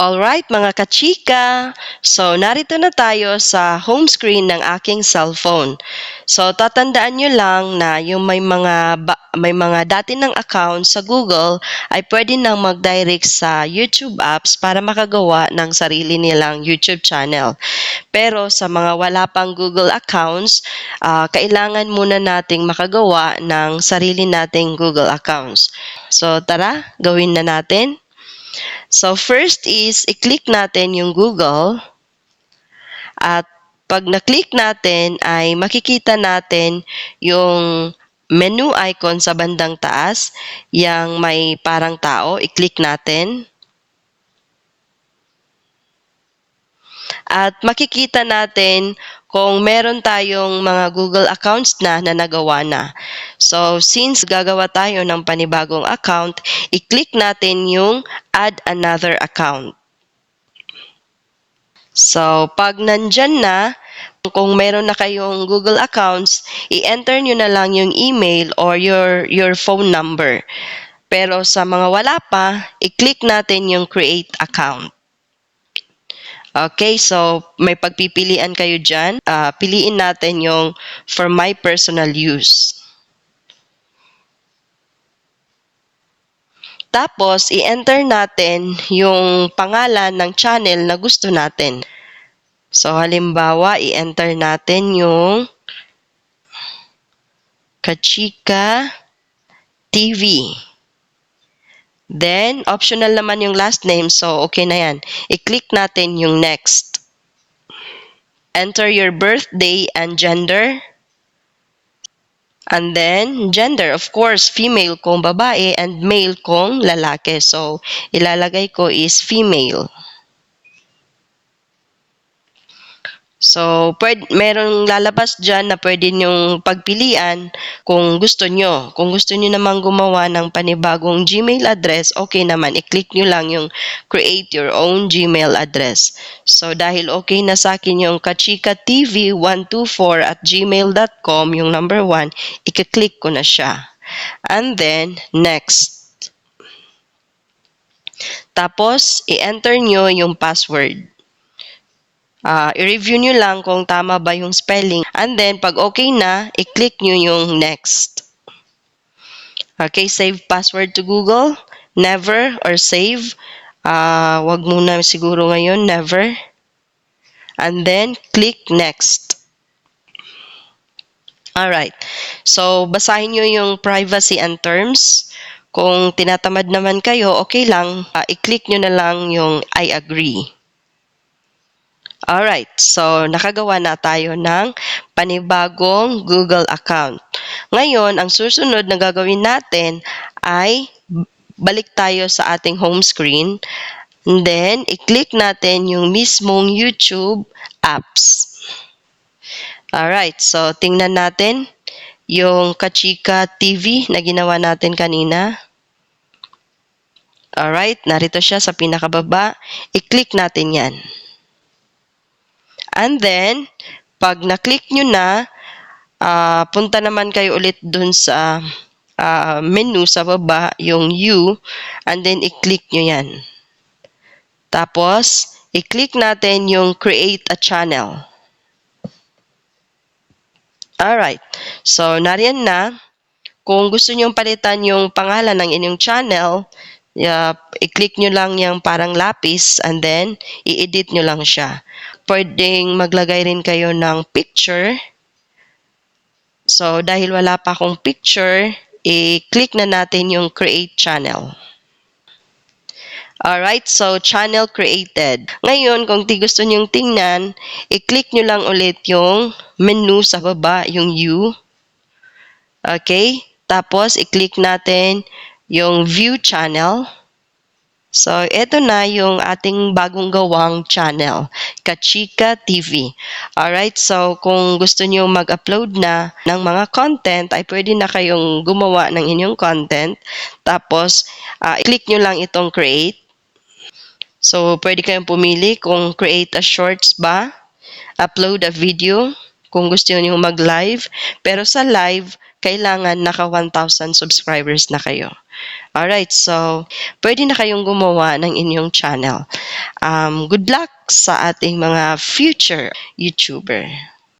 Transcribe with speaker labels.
Speaker 1: Alright mga kachika, so narito na tayo sa home screen ng aking cellphone. So tatandaan nyo lang na yung may mga may mga dati ng account sa Google ay pwede nang mag-direct sa YouTube apps para makagawa ng sarili nilang YouTube channel. Pero sa mga wala pang Google accounts, ah, kailangan muna nating makagawa ng sarili nating Google accounts. So tara, gawin na natin. So first is i-click natin yung Google at pag na-click natin ay makikita natin yung menu icon sa bandang taas, yang may parang tao, i-click natin. At makikita natin kung meron tayong mga Google accounts na na nagawa na. So, since gagawa tayo ng panibagong account, i-click natin yung add another account. So, pag nandyan na, kung meron na kayong Google accounts, i-enter nyo na lang yung email or your, your phone number. Pero sa mga wala pa, i-click natin yung create account. Okay, so may pagpipilian kayo dyan. Ah, piliin natin yung for my personal use. Tapos, i-enter natin yung pangalan ng channel na gusto natin. So, halimbawa, i-enter natin yung Kachika TV. Then, optional naman yung last name. So, okay na yan. I-click natin yung next. Enter your birthday and gender. And then, gender, of course, female kung babae and male kung lalaki. So, ilalagay ko is female. So, pwede, merong lalabas dyan na pwede nyong pagpilian kung gusto nyo. Kung gusto nyo namang gumawa ng panibagong Gmail address, okay naman. I-click nyo lang yung create your own Gmail address. So, dahil okay na sa akin yung kachikatv124 at gmail.com, yung number 1, i-click ko na siya. And then, next. Tapos, i-enter nyo yung password. Ah, i-review nyo lang kung tama ba yung spelling. And then, pag okay na, i-click nyo yung next. Okay, save password to Google. Never or save. Ah, wag muna siguro ngayon, never. And then, click next. Alright. So, basahin nyo yung privacy and terms. Kung tinatamad naman kayo, okay lang. Ah, i-click nyo na lang yung I agree. Alright, so nakagawa na tayo ng panibagong Google account. Ngayon, ang susunod na gagawin natin ay balik tayo sa ating home screen. And then, i-click natin yung mismong YouTube apps. Alright, so tingnan natin yung Kachika TV na ginawa natin kanina. Alright, narito siya sa pinakababa. I-click natin yan. And then, pag na-click nyo na, ah, punta naman kayo ulit dun sa ah, menu sa baba, yung U, and then i-click nyo yan. Tapos, i-click natin yung create a channel. Alright. So, nariyan na. Kung gusto nyo palitan yung pangalan ng inyong channel, uh, i-click nyo lang yung parang lapis and then i-edit nyo lang siya. Pwedeng maglagay rin kayo ng picture. So, dahil wala pa akong picture, i-click na natin yung create channel. Alright, so channel created. Ngayon, kung ti gusto nyong tingnan, i-click nyo lang ulit yung menu sa baba, yung U. Okay? Tapos, i-click natin yung view channel. So, ito na yung ating bagong gawang channel, Kachika TV. Alright, so kung gusto nyo mag-upload na ng mga content, ay pwede na kayong gumawa ng inyong content. Tapos, uh, i-click nyo lang itong create. So, pwede kayong pumili kung create a shorts ba, upload a video, kung gusto niyo mag-live. Pero sa live, kailangan naka 1,000 subscribers na kayo. Alright, so pwede na kayong gumawa ng inyong channel. Um, good luck sa ating mga future YouTuber.